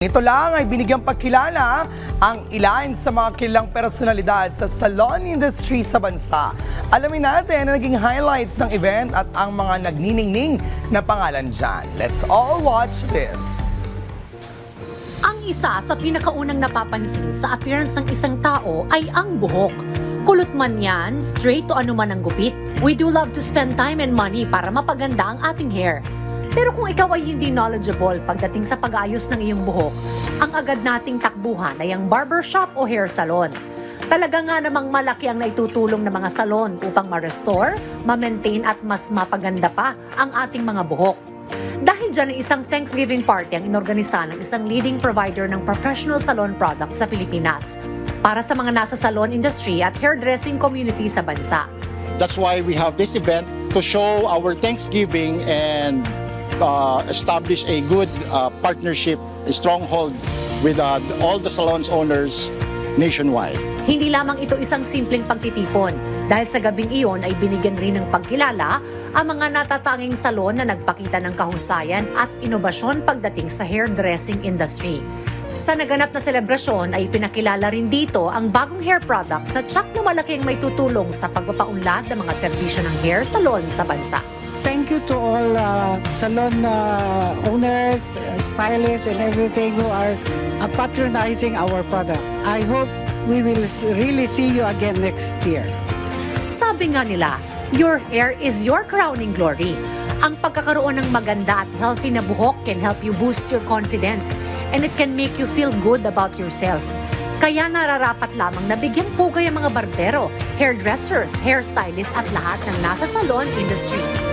Ito lang ay binigyang pagkilala ang ilan sa mga kilang personalidad sa salon industry sa bansa. Alamin natin ang naging highlights ng event at ang mga nagniningning na pangalan dyan. Let's all watch this. Ang isa sa pinakaunang napapansin sa appearance ng isang tao ay ang buhok. Kulot man yan, straight to anuman ang gupit. We do love to spend time and money para mapaganda ang ating hair. Pero kung ikaw ay hindi knowledgeable pagdating sa pag-ayos ng iyong buhok, ang agad nating takbuhan ay ang barbershop o hair salon. Talaga nga namang malaki ang naitutulong ng mga salon upang ma-restore, ma-maintain at mas mapaganda pa ang ating mga buhok. Dahil dyan ay isang Thanksgiving party ang inorganisa ng isang leading provider ng professional salon products sa Pilipinas para sa mga nasa salon industry at hairdressing community sa bansa. That's why we have this event to show our Thanksgiving and uh, establish a good uh, partnership, a stronghold with uh, all the salons owners nationwide. Hindi lamang ito isang simpleng pagtitipon dahil sa gabing iyon ay binigyan rin ng pagkilala ang mga natatanging salon na nagpakita ng kahusayan at inobasyon pagdating sa hairdressing industry. Sa naganap na selebrasyon ay pinakilala rin dito ang bagong hair products at tsak na malaki ang may tutulong sa pagpapaunlad ng mga serbisyo ng hair salon sa bansa. Thank you to all uh, salon uh, owners, uh, stylists, and everything who are uh, patronizing our product. I hope we will really see you again next year. Sabi nga nila, your hair is your crowning glory. Ang pagkakaroon ng maganda at healthy na buhok can help you boost your confidence and it can make you feel good about yourself. Kaya nararapat lamang na bigyang pugay ang mga barbero, hairdressers, hairstylists at lahat ng nasa salon industry.